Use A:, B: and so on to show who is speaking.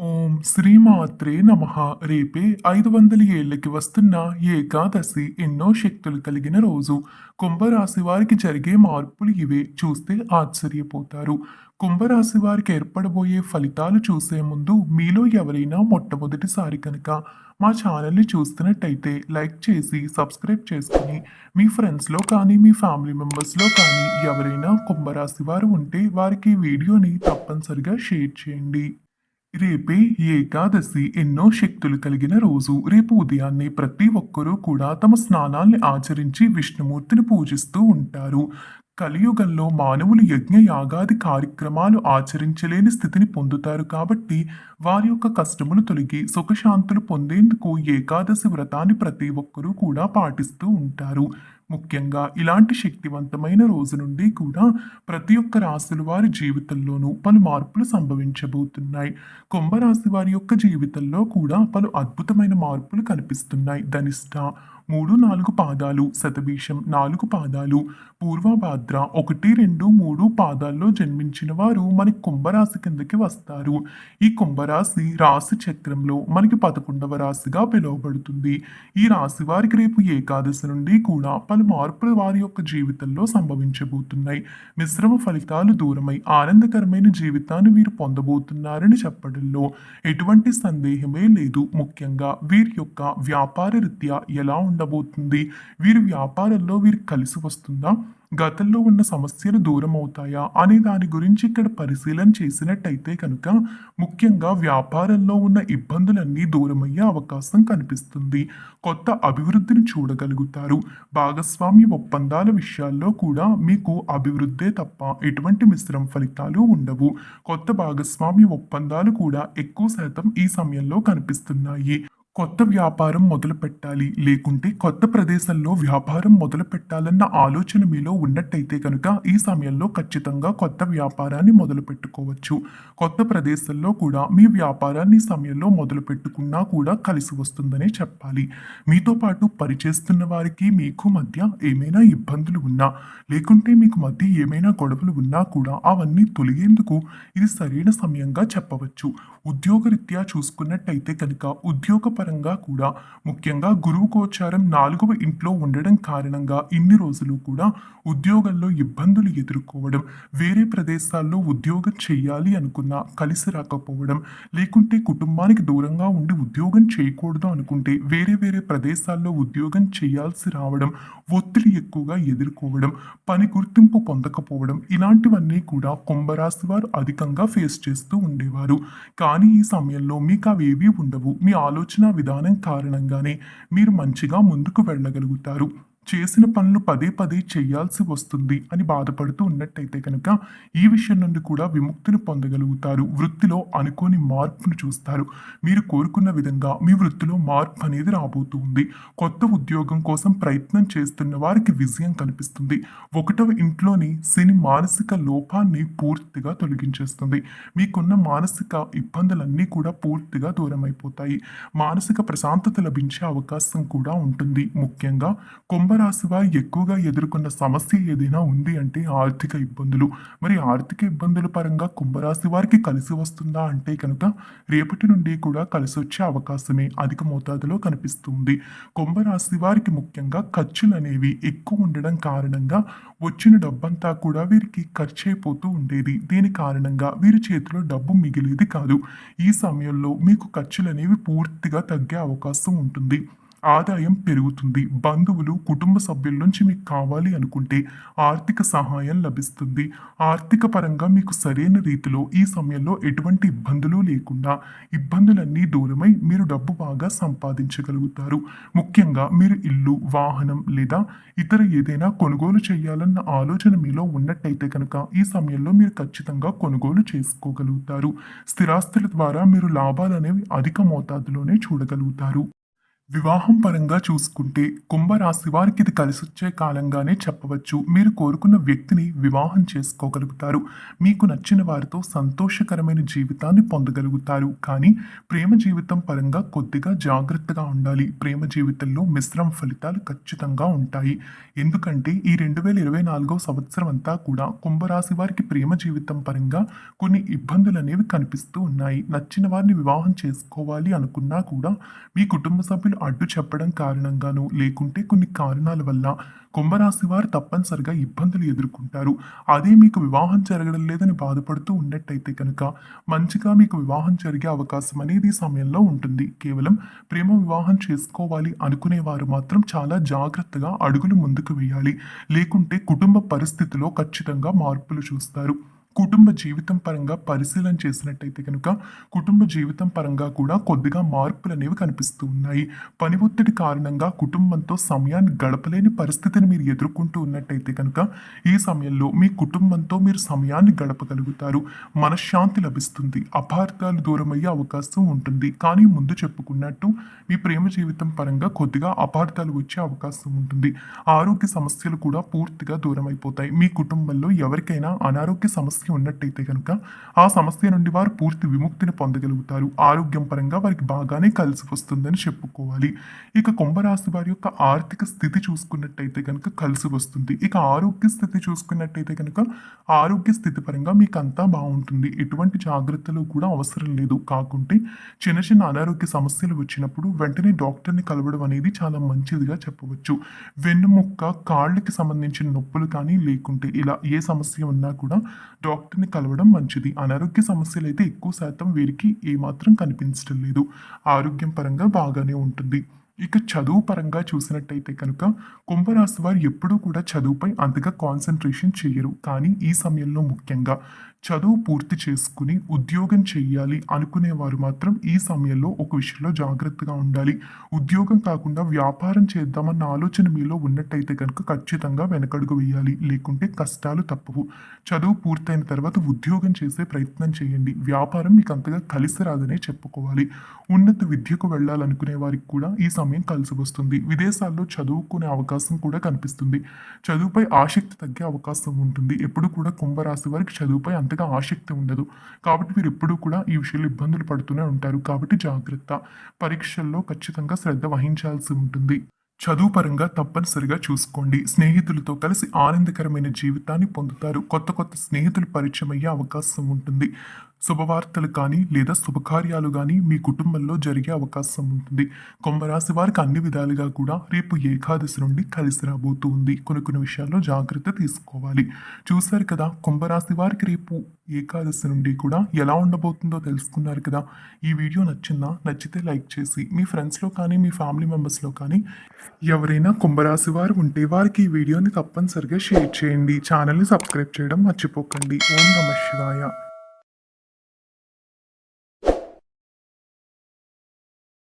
A: ఓం శ్రీమాత్రే నమ. రేపే ఐదు వందల ఏళ్ళకి వస్తున్న ఏకాదశి ఎన్నో శక్తులు కలిగిన రోజు. కుంభరాశి వారికి జరిగే మార్పులు ఇవే. చూస్తే ఆశ్చర్యపోతారు. కుంభరాశి వారికి ఏర్పడబోయే ఫలితాలు చూసే ముందు మీలో ఎవరైనా మొట్టమొదటిసారి కనుక మా ఛానల్ని చూస్తున్నట్టయితే లైక్ చేసి సబ్స్క్రైబ్ చేసుకుని మీ ఫ్రెండ్స్లో కానీ మీ ఫ్యామిలీ మెంబర్స్లో కానీ ఎవరైనా కుంభరాశి వారు ఉంటే వారికి ఈ వీడియోని తప్పనిసరిగా షేర్ చేయండి. రేపే ఏకాదశి ఎన్నో శక్తులు కలిగిన రోజు. రేపు ఉదయాన్నే ప్రతి ఒక్కరూ కూడా తమ స్నానాల్ని ఆచరించి విష్ణుమూర్తిని పూజిస్తూ ఉంటారు. కలియుగంలో మానవులు యజ్ఞ యాగాది కార్యక్రమాలు ఆచరించలేని స్థితిని పొందుతారు కాబట్టి వారి యొక్క కష్టములు తొలగి సుఖశాంతులు పొందేందుకు ఏకాదశి వ్రతాన్ని ప్రతి ఒక్కరూ కూడా పాటిస్తూ ఉంటారు. ముఖ్యంగా ఇలాంటి శక్తివంతమైన రోజు నుండి కూడా ప్రతి ఒక్క రాశుల వారి జీవితంలోనూ పలు మార్పులు సంభవించబోతున్నాయి. కుంభరాశి వారి యొక్క జీవితంలో కూడా పలు అద్భుతమైన మార్పులు కనిపిస్తున్నాయి. ధనిష్ట మూడు నాలుగు పాదాలు శతభీషం నాలుగు పాదాలు పూర్వభాద్ర ఒకటి రెండు మూడు పాదాల్లో జన్మించిన వారు మనకి కుంభరాశి కిందకి వస్తారు. ఈ కుంభరాశి రాశి చక్రంలో మనకి పదకొండవ రాశిగా పిలువబడుతుంది. ఈ రాశి వారికి రేపు ఏకాదశి నుండి కూడా పలు మార్పులు వారి యొక్క జీవితంలో సంభవించబోతున్నాయి. మిశ్రమ ఫలితాలు దూరమై ఆనందకరమైన జీవితాన్ని వీరు పొందబోతున్నారని చెప్పడంలో ఎటువంటి సందేహమే లేదు. ముఖ్యంగా వీరి యొక్క వ్యాపార రీత్యా ఎలా ఉండబోతుంది. వీరి వ్యాపారంలో వీరికి కలిసి వస్తుందా? గతంలో ఉన్న సమస్యలు దూరం అవుతాయా అనే దాని గురించి ఇక్కడ పరిశీలన చేసినట్టయితే కనుక ముఖ్యంగా వ్యాపారంలో ఉన్న ఇబ్బందులన్నీ దూరమయ్యే అవకాశం కనిపిస్తుంది. కొత్త అభివృద్ధిని చూడగలుగుతారు. భాగస్వామ్య ఒప్పందాల విషయాల్లో కూడా మీకు అభివృద్ధే తప్ప ఎటువంటి మిశ్రమ ఫలితాలు ఉండవు. కొత్త భాగస్వామ్య ఒప్పందాలు కూడా ఎక్కువ శాతం ఈ సమయంలో కనిపిస్తున్నాయి. కొత్త వ్యాపారం మొదలు పెట్టాలి. లేకుంటే కొత్త ప్రదేశంలో వ్యాపారం మొదలు పెట్టాలన్న ఆలోచన మీలో ఉన్నట్టయితే కనుక ఈ సమయంలో ఖచ్చితంగా కొత్త వ్యాపారాన్ని మొదలు పెట్టుకోవచ్చు. కొత్త ప్రదేశంలో కూడా మీ వ్యాపారాన్ని సమయంలో మొదలు పెట్టుకున్నా కూడా కలిసి వస్తుందనే చెప్పాలి. మీతో పాటు పనిచేస్తున్న వారికి మీకు మధ్య ఏమైనా ఇబ్బందులు ఉన్నా లేకుంటే మీకు మధ్య ఏమైనా గొడవలు ఉన్నా కూడా అవన్నీ తొలగేందుకు ఇది సరైన సమయంగా చెప్పవచ్చు. ఉద్యోగరీత్యా చూసుకున్నట్టయితే కనుక ఉద్యోగ ఉద్యోగపరంగా కూడా ముఖ్యంగా గురువు గోచారం నాలుగవ ఇంట్లో ఉండడం కారణంగా ఇన్ని రోజులు కూడా ఉద్యోగంలో ఇబ్బందులు ఎదుర్కోవడం వేరే ప్రదేశాల్లో ఉద్యోగం చేయాలి అనుకున్నా కలిసి రాకపోవడం లేకుంటే కుటుంబానికి దూరంగా ఉండి ఉద్యోగం చేయకూడదు అనుకుంటే వేరే వేరే ప్రదేశాల్లో ఉద్యోగం చేయాల్సి రావడం ఒత్తిడి ఎక్కువగా ఎదుర్కోవడం పని గుర్తింపు పొందకపోవడం ఇలాంటివన్నీ కూడా కుంభరాశి వారు అధికంగా ఫేస్ చేస్తూ ఉండేవారు. కానీ ఈ సమయంలో మీకు అవేవీ ఉండవు. మీ ఆలోచన విధానం కారణంగానే మీరు మంచిగా ముందుకు వెళ్ళగలుగుతారు. చేసిన పనులు పదే పదే చేయాల్సి వస్తుంది అని బాధపడుతూ ఉన్నట్టయితే కనుక ఈ విషయం నుండి కూడా విముక్తిని పొందగలుగుతారు. వృత్తిలో అనుకోని మార్పును చూస్తారు. మీరు కోరుకున్న విధంగా మీ వృత్తిలో మార్పు అనేది రాబోతుంది. కొత్త ఉద్యోగం కోసం ప్రయత్నం చేస్తున్న వారికి విజయం కనిపిస్తుంది. ఒకటవ ఇంట్లోని శని మానసిక లోపాన్ని పూర్తిగా తొలగించేస్తుంది. మీకున్న మానసిక ఇబ్బందులన్నీ కూడా పూర్తిగా దూరమైపోతాయి. మానసిక ప్రశాంతత లభించే అవకాశం కూడా ఉంటుంది. ముఖ్యంగా కుంభరాశి వారు ఎక్కువగా ఎదుర్కొన్న సమస్య ఏదైనా ఉంది అంటే ఆర్థిక ఇబ్బందులు. మరి ఆర్థిక ఇబ్బందుల పరంగా కుంభరాశి వారికి కలిసి వస్తుందా అంటే కనుక రేపటి నుండి కూడా కలిసి వచ్చే అవకాశమే అధిక మోతాదులో కనిపిస్తుంది. కుంభరాశి వారికి ముఖ్యంగా ఖర్చులు అనేవి ఎక్కువ ఉండడం కారణంగా వచ్చిన డబ్బంతా కూడా వీరికి ఖర్చు అయిపోతూ ఉండేది. దీని కారణంగా వీరి చేతిలో డబ్బు మిగిలేది కాదు. ఈ సమయంలో మీకు ఖర్చులు అనేవి పూర్తిగా తగ్గే అవకాశం ఉంటుంది. ఆదాయం పెరుగుతుంది. బంధువులు కుటుంబ సభ్యుల నుంచి మీకు కావాలి అనుకుంటే ఆర్థిక సహాయం లభిస్తుంది. ఆర్థిక పరంగా మీకు సరైన రీతిలో ఈ సమయంలో ఎటువంటి ఇబ్బందులు లేకుండా ఇబ్బందులన్నీ దూరమై మీరు డబ్బు బాగా సంపాదించగలుగుతారు. ముఖ్యంగా మీరు ఇల్లు వాహనం లేదా ఇతర ఏదైనా కొనుగోలు చేయాలన్న ఆలోచన మీలో ఉన్నట్టయితే కనుక ఈ సమయంలో మీరు ఖచ్చితంగా కొనుగోలు చేసుకోగలుగుతారు. స్థిరాస్తుల ద్వారా మీరు లాభాలు అనేవి అధిక మోతాదులోనే చూడగలుగుతారు. వివాహం పరంగా చూసుకుంటే కుంభరాశి వారికి ఇది కలిసొచ్చే కాలంగానే చెప్పవచ్చు. మీరు కోరుకున్న వ్యక్తిని వివాహం చేసుకోగలుగుతారు. మీకు నచ్చిన వారితో సంతోషకరమైన జీవితాన్ని పొందగలుగుతారు. కానీ ప్రేమ జీవితం పరంగా కొద్దిగా జాగ్రత్తగా ఉండాలి. ప్రేమ జీవితంలో మిశ్రమ ఫలితాలు ఖచ్చితంగా ఉంటాయి. ఎందుకంటే ఈ రెండు వేల ఇరవై నాలుగో సంవత్సరం అంతా కూడా కుంభరాశి వారికి ప్రేమ జీవితం పరంగా కొన్ని ఇబ్బందులు అనేవి కనిపిస్తూ ఉన్నాయి. నచ్చిన వారిని వివాహం చేసుకోవాలి అనుకున్నా కూడా మీ కుటుంబ సభ్యులు అడ్డు చెప్పడం కారణంగాను లేకుంటే కొన్ని కారణాల వల్ల కుంభరాశి వారు తప్పనిసరిగా ఇబ్బందులు ఎదుర్కొంటారు. అదే మీకు వివాహం జరగడం లేదని బాధపడుతూ ఉన్నట్టయితే కనుక మంచిగా మీకు వివాహం జరిగే అవకాశం అనేది ఈ సమయంలో ఉంటుంది. కేవలం ప్రేమ వివాహం చేసుకోవాలి అనుకునేవారు మాత్రం చాలా జాగ్రత్తగా అడుగులు ముందుకు వేయాలి. లేకుంటే కుటుంబ పరిస్థితిలో ఖచ్చితంగా మార్పులు చూస్తారు. కుటుంబ జీవితం పరంగా పరిశీలన చేసినట్టయితే కనుక కుటుంబ జీవితం పరంగా కూడా కొద్దిగా మార్పులు అనేవి కనిపిస్తూ ఉన్నాయి. పని ఒత్తిడి కారణంగా కుటుంబంతో సమయాన్ని గడపలేని పరిస్థితిని మీరు ఎదుర్కొంటూ ఉన్నట్టయితే కనుక ఈ సమయంలో మీ కుటుంబంతో మీరు సమయాన్ని గడపగలుగుతారు. మనశ్శాంతి లభిస్తుంది. అపార్థాలు దూరమయ్యే అవకాశం ఉంటుంది. కానీ ముందు చెప్పుకున్నట్టు మీ ప్రేమ జీవితం పరంగా కొద్దిగా అపార్థాలు వచ్చే అవకాశం ఉంటుంది. ఆరోగ్య సమస్యలు కూడా పూర్తిగా దూరం అయిపోతాయి మీ కుటుంబంలో ఎవరికైనా అనారోగ్య సమస్య ఉన్నట్టయితే కనుక ఆ సమస్య నుండి వారు పూర్తి విముక్తిని పొందగలుగుతారు. ఆరోగ్యం పరంగా వారికి బాగానే కలిసి వస్తుందని చెప్పుకోవాలి. ఇక కుంభరాశి వారి యొక్క ఆర్థిక స్థితి చూసుకున్నట్టయితే కనుక కలిసి వస్తుంది. ఇక ఆరోగ్య స్థితి చూసుకున్నట్టయితే కనుక ఆరోగ్య స్థితి పరంగా మీకు అంతా బాగుంటుంది. ఎటువంటి జాగ్రత్తలు కూడా అవసరం లేదు. కాకుంటే చిన్న చిన్న అనారోగ్య సమస్యలు వచ్చినప్పుడు వెంటనే డాక్టర్ని కలవడం అనేది చాలా మంచిదిగా చెప్పవచ్చు. వెన్నుముక్క కాళ్ళకి సంబంధించిన నొప్పులు కానీ లేకుంటే ఇలా ఏ సమస్య ఉన్నా కూడా డాక్టర్ని కలవడం మంచిది. అనారోగ్య సమస్యలు అయితే ఎక్కువ శాతం వీరికి ఏమాత్రం కనిపించడం లేదు. ఆరోగ్యం పరంగా బాగానే ఉంటుంది. ఇక చదువు పరంగా చూసినట్టయితే కనుక కుంభరాశి వారు ఎప్పుడూ కూడా చదువుపై అంతగా కాన్సన్ట్రేషన్ చేయరు. కానీ ఈ సమయంలో ముఖ్యంగా చదువు పూర్తి చేసుకుని ఉద్యోగం చేయాలి అనుకునేవారు మాత్రం ఈ సమయంలో ఒక విషయంలో జాగ్రత్తగా ఉండాలి. ఉద్యోగం కాకుండా వ్యాపారం చేద్దామన్న ఆలోచన మీలో ఉన్నట్టయితే కనుక ఖచ్చితంగా వెనకడుగు వేయాలి. లేకుంటే కష్టాలు తప్పవు. చదువు పూర్తయిన తర్వాత ఉద్యోగం చేసే ప్రయత్నం చేయండి. వ్యాపారం మీకు అంతగా కలిసి రాదనే చెప్పుకోవాలి. ఉన్నత విద్యకు వెళ్ళాలనుకునే వారికి కూడా ఈ సమయం కలిసి వస్తుంది. విదేశాల్లో చదువుకునే అవకాశం కూడా కనిపిస్తుంది. చదువుపై ఆసక్తి తగ్గే అవకాశం ఉంటుంది. ఎప్పుడు కూడా కుంభరాశి వారికి చదువుపై అంతగా ఆసక్తి ఉండదు. కాబట్టి మీరు ఎప్పుడూ కూడా ఈ విషయంలో ఇబ్బందులు పడుతూనే ఉంటారు. కాబట్టి జాగ్రత్త. పరీక్షల్లో ఖచ్చితంగా శ్రద్ధ వహించాల్సి ఉంటుంది. చదువు పరంగా తప్పనిసరిగా చూసుకోండి. స్నేహితులతో కలిసి ఆనందకరమైన జీవితాన్ని పొందుతారు. కొత్త కొత్త స్నేహితులు పరిచయం అయ్యే అవకాశం ఉంటుంది. శుభవార్తలు కానీ లేదా శుభకార్యాలు కానీ మీ కుటుంబంలో జరిగే అవకాశం ఉంటుంది. కుంభరాశి వారికి అన్ని విధాలుగా కూడా రేపు ఏకాదశి నుండి కలిసి రాబోతూ ఉంది. కొన్ని కొన్ని విషయాల్లో జాగ్రత్త తీసుకోవాలి. చూశారు కదా కుంభరాశి వారికి రేపు ఏకాదశి నుండి కూడా ఎలా ఉండబోతుందో తెలుసుకున్నారు కదా. ఈ వీడియో నచ్చిందా? నచ్చితే లైక్ చేసి మీ ఫ్రెండ్స్లో కానీ మీ ఫ్యామిలీ మెంబర్స్లో కానీ ఎవరైనా కుంభరాశి వారు ఉంటే వారికి ఈ వీడియోని తప్పనిసరిగా షేర్ చేయండి. ఛానల్ని సబ్స్క్రైబ్ చేయడం మర్చిపోకండి. ఓం నమ శివాయ.